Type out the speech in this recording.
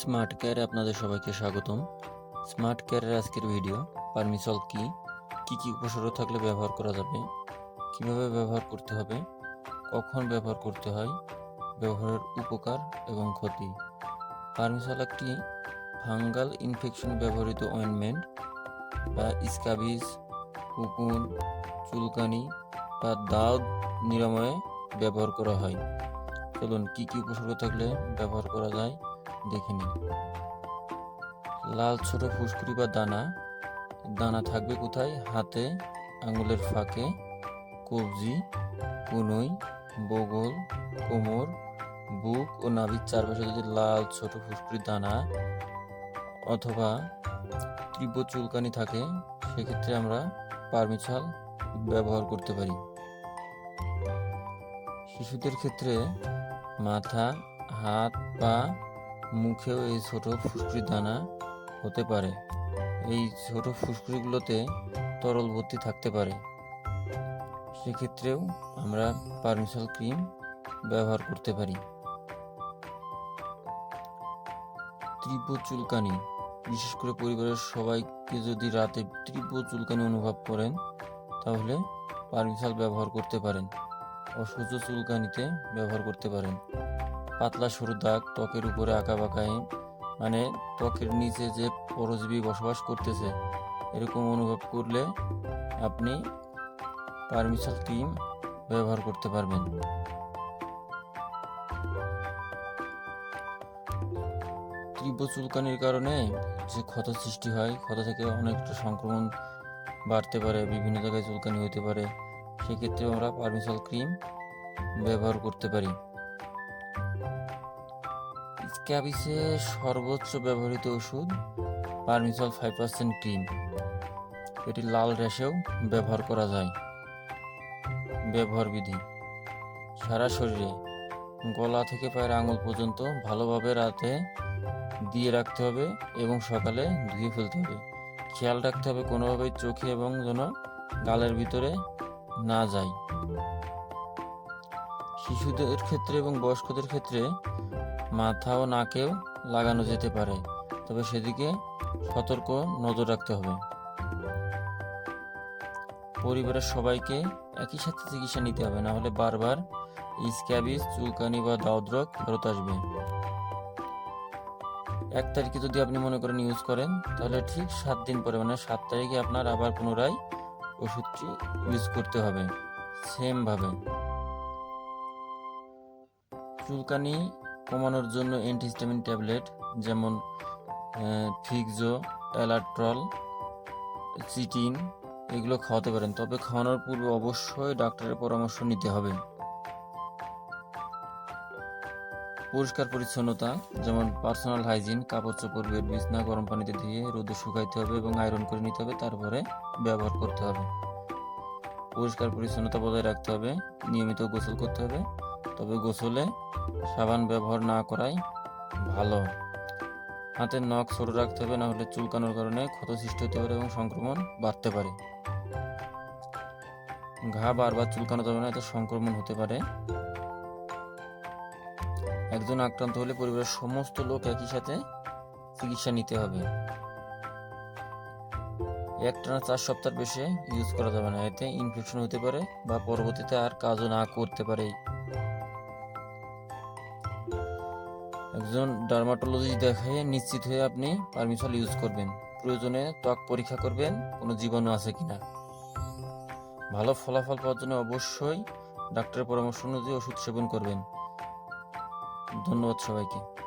Smart কেয়ারে আপনাদের সবাইকে স্বাগতম। স্মার্ট কেয়ারের আজকের ভিডিও পারমিসল কি? কি কি উপসর্গ থাকলে ব্যবহার করা যাবে? কীভাবে ব্যবহার করতে হবে? কখন ব্যবহার করতে হয়? ব্যবহারের উপকার এবং ক্ষতি। পারমিসল একটি ফাঙ্গাল ইনফেকশনে ব্যবহৃত অয়েনমেন্ট বা স্কাবিজ উকুন চুলকানি বা দাঁত নিরাময়ে ব্যবহার করা হয়। চলুন, কি কি উপসর্গ থাকলে ব্যবহার করা যায়? দেখে লাল ছোট ফুসকুড়ি বা দানা দানা থাকবে কোথায়? হাতে, আঙুলের ফাঁকে, কবজি, কুনুই, বগল, কোমর, বুক ও নাভির চারপাশে যদি লাল ছোট ফুসকুড়ি, দানা অথবা তীব্র চুলকানি থাকে, সেক্ষেত্রে আমরা পারমিছাল ব্যবহার করতে পারি। শিশুদের ক্ষেত্রে মাথা, হাত, পা মুখেও এই ছোট ফুসকুড়ি দানা হতে পারে। এই ছোট ফুসকুড়িগুলোতে তরল ভর্তি থাকতে পারে। সেক্ষেত্রেও আমরা পারমিসল ক্রিম ব্যবহার করতে পারি। তীব্র চুলকানি। বিশেষ করে পরিবারের সবাইকে যদি রাতে তীব্র চুলকানি অনুভব করেন, তাহলে পারমিসাল ব্যবহার করতে পারেন। অসহ্য চুলকানিতে ব্যবহার করতে পারেন। পাতলা সরু দাগ, ত্বকের উপরে আঁকা বাঁকায় মানে ত্বকের নিচে যে পরজীবী বসবাস করতেছে, এরকম অনুভব করলে আপনি পারমিসাল ক্রিম ব্যবহার করতে পারবেন। তীব্র চুলকানির কারণে যে ক্ষত সৃষ্টি হয়, ক্ষত থেকে অনেকটা সংক্রমণ বাড়তে পারে, বিভিন্ন জায়গায় চুলকানি হতে পারে সেক্ষেত্রে আমরা পারমিসাল ক্রিম ব্যবহার করতে পারি। স্ক্যাবিসে সর্বোচ্চ ব্যবহৃত ওষুধ পারমিসল ফাইভ পার্সেন্ট ক্রিম। এটি লাল র্যাশেও ব্যবহার করা যায়। ব্যবহার বিধি। সারা শরীরে গলা থেকে পায়ের আঙুল পর্যন্ত ভালোভাবে রাতে দিয়ে রাখতে হবে এবং সকালে ধুয়ে ফেলতে হবে। খেয়াল রাখতে হবে কোনোভাবেই চোখে এবং যেন গালের ভিতরে না যায়। শিশুদের ক্ষেত্রে এবং বয়স্কদের ক্ষেত্রে মাথা ও নাকেও লাগানো যেতে পারে। তবে সেদিকে সতর্ক নজর রাখতে হবে। পরিবারের সবাইকে একই সাথে চিকিৎসা নিতে হবে, না হলে বারবার স্ক্যাবিস চুলকানি বা দাউদ্রক ফেরত আসবে। এক তারিখে যদি আপনি মনে করেন ইউজ করেন, তাহলে ঠিক সাত দিন পরে মানে সাত তারিখে আপনার আবার পুনরায় ওষুধটি ইউজ করতে হবে। সেমভাবে চুলকানি কমানোর জন্য অ্যান্টিহিস্টামিন ট্যাবলেট যেমন ফিক্সো অ্যালাট্রল সিটিন এগুলো খাওয়াতে পারেন। তবে খাওয়ানোর পূর্বে অবশ্যই ডাক্তারের পরামর্শ নিতে হবে। পরিষ্কার পরিচ্ছন্নতা, যেমন পার্সোনাল হাইজিন কাপড় চোপড় বেড বিছনা, গরম পানিতে ধুয়ে রোদে শুকাইতে হবে এবং আয়রন করে নিতে হবে, তারপরে ব্যবহার করতে হবে। পরিষ্কার পরিচ্ছন্নতা বজায় রাখতে হবে, নিয়মিত গোসল করতে হবে। তবে গোসলে সাবান ব্যবহার না করাই ভালো। হাতের নখ ছোট রাখতে হবে, না হলে চুলকানোর কারণে ক্ষত সৃষ্টি হতে পারে এবং সংক্রমণ বাড়তে পারে। ঘা বারবার চুলকানো যাবে না, এতে সংক্রমণ হতে পারে। একজন আক্রান্ত হলে পরিবারের সমস্ত লোক একই সাথে চিকিৎসা নিতে হবে। একটানা চার সপ্তাহ বেশি ইউজ করা যাবে না, এতে ইনফেকশন হতে পারে বা পরবর্তীতে আর কাজও না করতে পারে একজন ডার্মাটোলজিস্ট দেখায় নিশ্চিত হয়ে আপনি পারমিশন ইউজ করবেন। প্রয়োজনে ত্বক পরীক্ষা করবেন, কোনো জীবাণু আছে কিনা। ভালো ফলাফল পাওয়ার জন্য অবশ্যই ডাক্তারের পরামর্শ অনুযায়ী ওষুধ সেবন করবেন। ধন্যবাদ সবাইকে।